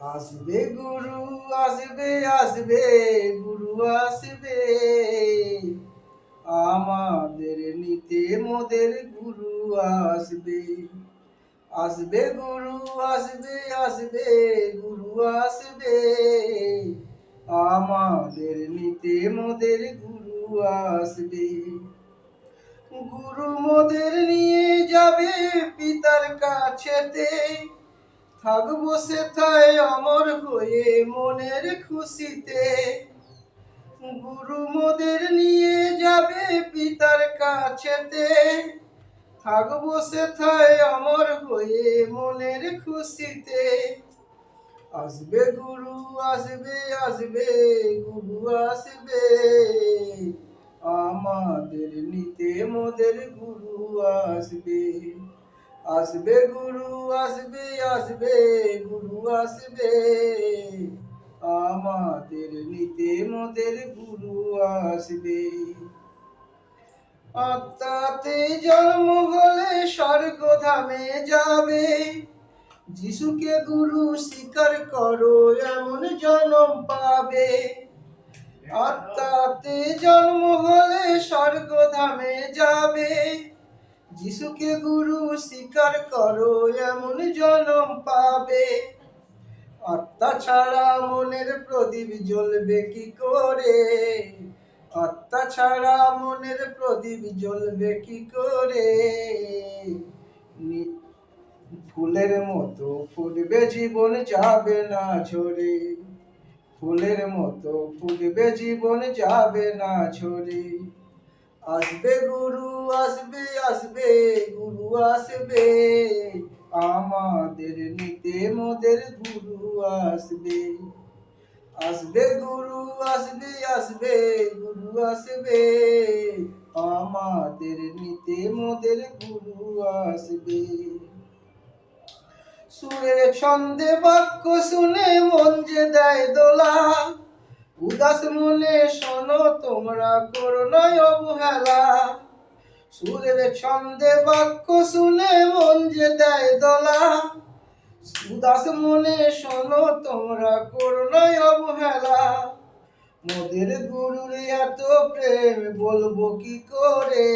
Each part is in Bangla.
আসবে গুরু, আসবে আসবে, গুরু আসবে। আমাদের নিতে মোদের গুরু আসবে। আসবে গুরু, আসবে আসবে, গুরু আসবে। আমাদের নিতে মোদের গুরু আসবে। গুরু মোদের নিয়ে যাবে পিতার কাছেতে। থাকব সেথায় অমর হয়ে মনের খুশিতে। গুরু মোদের নিয়ে যাবে পিতার কাছেতে। থাকব সেথায় অমর হয়ে মনের খুশিতে। আসবে গুরু, আসবে আসবে, গুরু আসবে। আমাদের নিতে মোদের গুরু আসবে। আসবে গুরু, আসবে আসবে, গুরু আসবে। আমাদের নিতে মোদের গুরু আসবে। আত্মাতে জন্ম হলে স্বর্গ ধামে যাবে। যিশুকে গুরু স্বীকার করো, এমন জন্ম পাবে। আত্মাতে জন্ম হলে স্বর্গ ধামে যাবে। যিশুকে গুরু স্বীকার করো, এমন জনম পাবে। আত্মা ছাড়া মনের প্রদীপ জ্বলবে কি করে? আত্মা ছাড়া মনের প্রদীপ জ্বলবে কি করে? ফুলের মতো ফুটবে জীবন, যাবে না ঝরে। ফুলের মতো ফুটবে জীবন, যাবে না ঝরে। আসবে গুরু, আসবে আসবে, গুরু আসবে। আমাদের নিতে মোদের গুরু আসবে। আসবে গুরু, আসবে আসবে, গুরু আসবে। আমাদের নিতে মোদের গুরু আসবে। সুরের ছন্দে বাক্য শুনে মন যে দেয় দোলা। উদাস মনে শোনো, তোমরা করো নয় অবহেলা। সুরের ছন্দে বাক্য শুনে মন যে দেয় দোলা। উদাস মনে শোনো, তোমরা করো নয় অবহেলা। মোদের গুরুর এত প্রেম, বলব কি করে?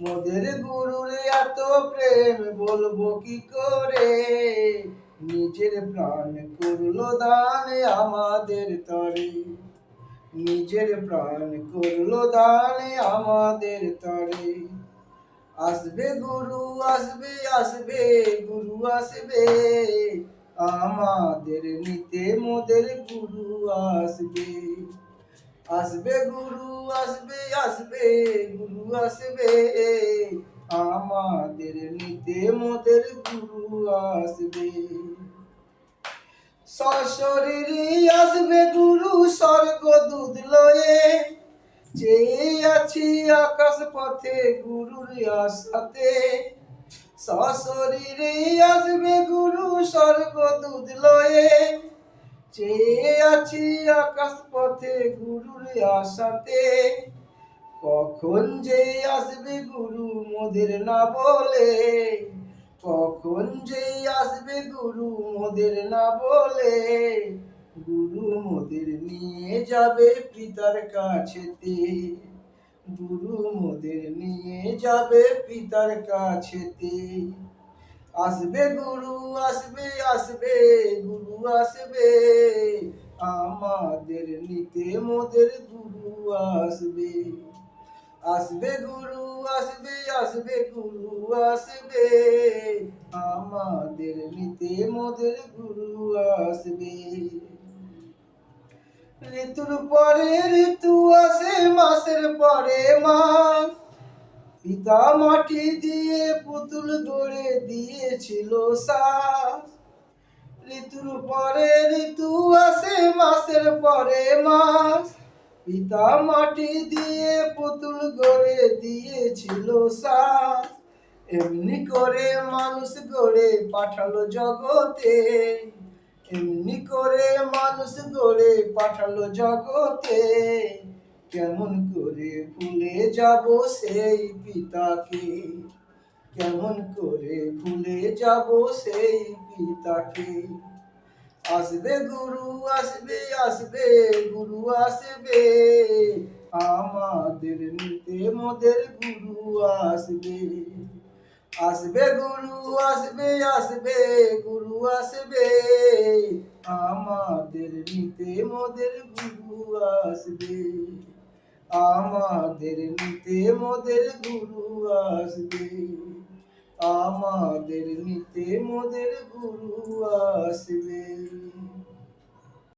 মোদের গুরুর এত প্রেম, বলব কি করে? নিজের প্রাণ করল দান আমাদের তরে। নিজের প্রাণ করল দান আমাদের তরে। আসবে গুরু, আসবে আসবে, গুরু আসবে। আমাদের নিতে মোদের গুরু আসবে। আসবে গুরু, আসবে আসবে, গুরু আসবে। আমাদের নিতে মোদের গুরু আসবে। সশরীরে আসবে গুরু স্বর্গ দুধ লয়ে। চেয়ে আছি আকাশ পথে গুরুর আশাতে সশরীরে আসবে গুরু স্বর্গ দুধ লয়ে। চেয়ে আছি আকাশ পথে গুরুর আশাতে, কখন যে আসবে গুরু মোদের না বলে। কখন যে আসবে গুরু মোদের না বলে, গুরু মোদের নিয়ে যাবে পিতার কাছেতে। গুরু মোদের নিয়ে যাবে পিতার কাছেতে। আসবে গুরু আসবে আসবে, গুরু আসবে, আমাদের নিতে মোদের গুরু আসবে। আসবে গুরু, আসবে আসবে গুরু, আসবে। আমাদের নিতে মোদের গুরু আসবে। ঋতুর পরে ঋতু আসে, মাসের পরে মাস। পিতা মাটি দিয়ে পুতুল গড়ে দিয়েছিল শ্বাস ঋতুর পরে ঋতু আসে, মাসের পরে মাস। পিতা মাটি দিয়ে পুতুল গড়ে দিয়েছিল শ্বাস এমনি করে মানুষ গড়ে পাঠালো জগতে। এমনি করে মানুষ গড়ে পাঠালো জগতে। কেমন করে ভুলে যাব সেই পিতাকে। কেমন করে ভুলে যাব সেই পিতাকে। আসবে গুরু, আসবে আসবে, গুরু আসবে। আমাদের নিতে মোদের গুরু আসবে। আসবে গুরু, আসবে আসবে, গুরু আসবে। আমাদের নিতে মোদের গুরু আসবে। আমাদের নিতে মোদের গুরু আসবে। আমাদের নিতে মোদের গুরু আসবে